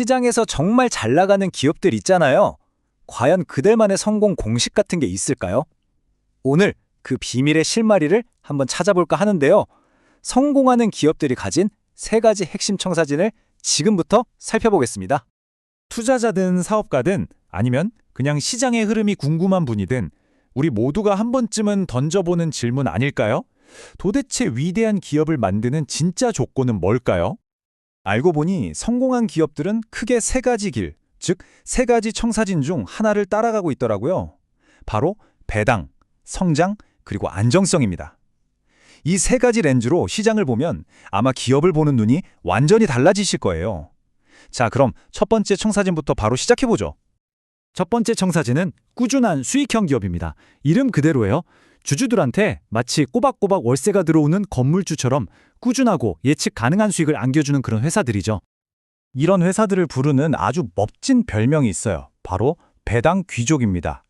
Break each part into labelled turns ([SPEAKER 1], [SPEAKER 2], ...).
[SPEAKER 1] 시장에서 정말 잘 나가는 기업들 있잖아요. 과연 그들만의 성공 공식 같은 게 있을까요? 오늘 그 비밀의 실마리를 한번 찾아볼까 하는데요. 성공하는 기업들이 가진 세 가지 핵심 청사진을 지금부터 살펴보겠습니다.
[SPEAKER 2] 투자자든 사업가든 아니면 그냥 시장의 흐름이 궁금한 분이든 우리 모두가 한 번쯤은 던져보는 질문 아닐까요? 도대체 위대한 기업을 만드는 진짜 조건은 뭘까요? 알고 보니 성공한 기업들은 크게 세 가지 길, 즉 세 가지 청사진 중 하나를 따라가고 있더라고요. 바로 배당, 성장, 그리고 안정성입니다. 이 세 가지 렌즈로 시장을 보면 아마 기업을 보는 눈이 완전히 달라지실 거예요. 자, 그럼 첫 번째 청사진부터 바로 시작해보죠. 첫 번째 청사진은 꾸준한 수익형 기업입니다. 이름 그대로예요. 주주들한테 마치 꼬박꼬박 월세가 들어오는 건물주처럼 꾸준하고 예측 가능한 수익을 안겨주는 그런 회사들이죠. 이런 회사들을 부르는 아주 멋진 별명이 있어요. 바로 배당 귀족입니다.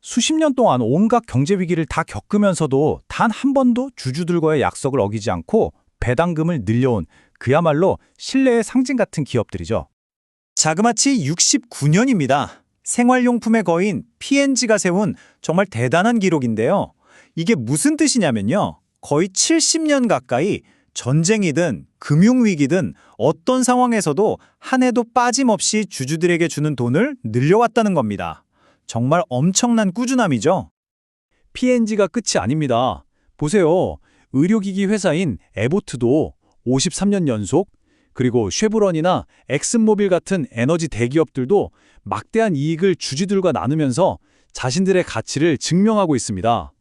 [SPEAKER 2] 수십 년 동안 온갖 경제 위기를 다 겪으면서도 단 한 번도 주주들과의 약속을 어기지 않고 배당금을 늘려온 그야말로 신뢰의 상징 같은 기업들이죠. 자그마치 69년입니다. 생활용품의 거인 P&G가 세운 정말 대단한 기록인데요. 이게 무슨 뜻이냐면요. 거의 70년 가까이 전쟁이든 금융위기든 어떤 상황에서도 한 해도 빠짐없이 주주들에게 주는 돈을 늘려왔다는 겁니다. 정말 엄청난 꾸준함이죠. P&G가 끝이 아닙니다. 보세요. 의료기기 회사인 에보트도 53년 연속, 그리고 쉐브론이나 엑슨모빌 같은 에너지 대기업들도 막대한 이익을 주주들과 나누면서 자신들의 가치를 증명하고 있습니다.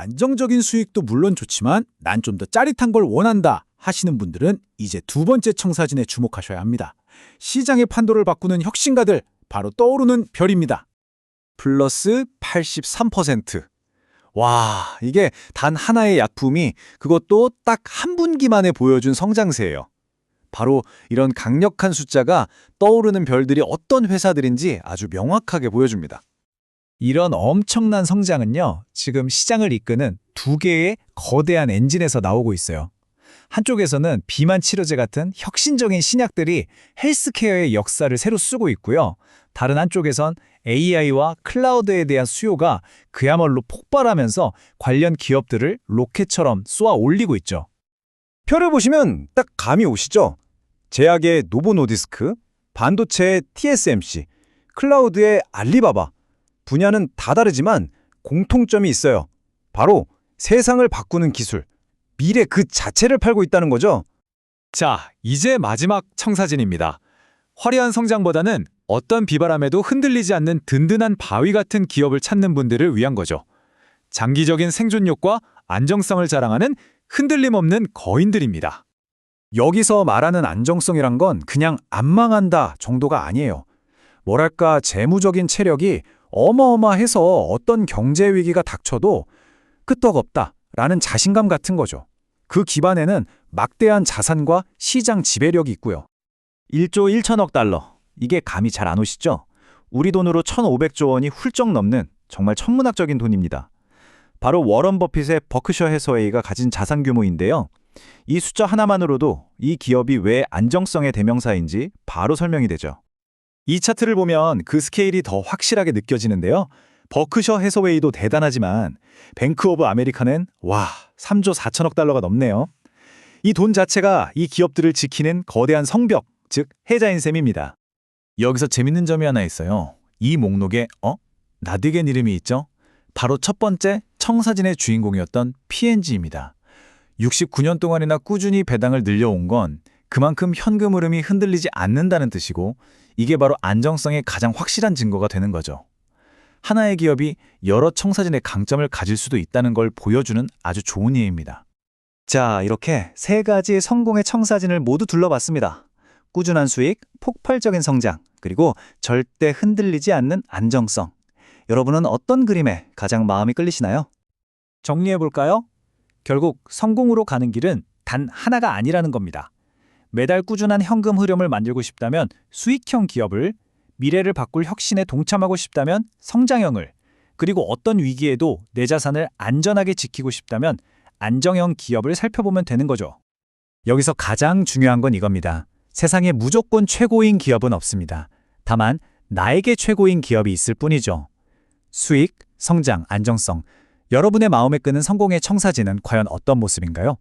[SPEAKER 2] 안정적인 수익도 물론 좋지만 난 좀 더 짜릿한 걸 원한다 하시는 분들은 이제 두 번째 청사진에 주목하셔야 합니다. 시장의 판도를 바꾸는 혁신가들 바로 떠오르는 별입니다. 플러스 83%. 와, 이게 단 하나의 약품이 그것도 딱 한 분기만에 보여준 성장세예요. 바로 이런 강력한 숫자가 떠오르는 별들이 어떤 회사들인지 아주 명확하게 보여줍니다. 이런 엄청난 성장은요, 지금 시장을 이끄는 두 개의 거대한 엔진에서 나오고 있어요. 한쪽에서는 비만 치료제 같은 혁신적인 신약들이 헬스케어의 역사를 새로 쓰고 있고요. 다른 한쪽에선 AI와 클라우드에 대한 수요가 그야말로 폭발하면서 관련 기업들을 로켓처럼 쏘아 올리고 있죠. 표를 보시면 딱 감이 오시죠? 제약의 노보노디스크, 반도체의 TSMC, 클라우드의 알리바바. 분야는 다 다르지만 공통점이 있어요. 바로 세상을 바꾸는 기술, 미래 그 자체를 팔고 있다는 거죠. 자, 이제 마지막 청사진입니다. 화려한 성장보다는 어떤 비바람에도 흔들리지 않는 든든한 바위 같은 기업을 찾는 분들을 위한 거죠. 장기적인 생존력과 안정성을 자랑하는 흔들림 없는 거인들입니다. 여기서 말하는 안정성이란 건 그냥 안 망한다 정도가 아니에요. 뭐랄까 재무적인 체력이 어마어마해서 어떤 경제 위기가 닥쳐도 끄떡없다 라는 자신감 같은 거죠. 그 기반에는 막대한 자산과 시장 지배력이 있고요. 1조 1천억 달러. 이게 감이 잘 안 오시죠? 우리 돈으로 1,500조 원이 훌쩍 넘는 정말 천문학적인 돈입니다. 바로 워런 버핏의 버크셔 해서웨이가 가진 자산 규모인데요. 이 숫자 하나만으로도 이 기업이 왜 안정성의 대명사인지 바로 설명이 되죠. 이 차트를 보면 그 스케일이 더 확실하게 느껴지는데요. 버크셔 해서웨이도 대단하지만 뱅크 오브 아메리카는 와 3조 4천억 달러가 넘네요. 이 돈 자체가 이 기업들을 지키는 거대한 성벽, 즉 해자인 셈입니다. 여기서 재밌는 점이 하나 있어요. 이 목록에 어? 나디겐 이름이 있죠? 바로 첫 번째 청사진의 주인공이었던 P&G입니다. 69년 동안이나 꾸준히 배당을 늘려온 건 그만큼 현금 흐름이 흔들리지 않는다는 뜻이고 이게 바로 안정성의 가장 확실한 증거가 되는 거죠. 하나의 기업이 여러 청사진의 강점을 가질 수도 있다는 걸 보여주는 아주 좋은 예입니다. 자, 이렇게 세 가지의 성공의 청사진을 모두 둘러봤습니다. 꾸준한 수익, 폭발적인 성장, 그리고 절대 흔들리지 않는 안정성. 여러분은 어떤 그림에 가장 마음이 끌리시나요? 정리해 볼까요? 결국 성공으로 가는 길은 단 하나가 아니라는 겁니다. 매달 꾸준한 현금 흐름을 만들고 싶다면 수익형 기업을, 미래를 바꿀 혁신에 동참하고 싶다면 성장형을, 그리고 어떤 위기에도 내 자산을 안전하게 지키고 싶다면 안정형 기업을 살펴보면 되는 거죠. 여기서 가장 중요한 건 이겁니다.
[SPEAKER 1] 세상에 무조건 최고인 기업은 없습니다. 다만 나에게 최고인 기업이 있을 뿐이죠. 수익, 성장, 안정성. 여러분의 마음에 끄는 성공의 청사진은 과연 어떤 모습인가요?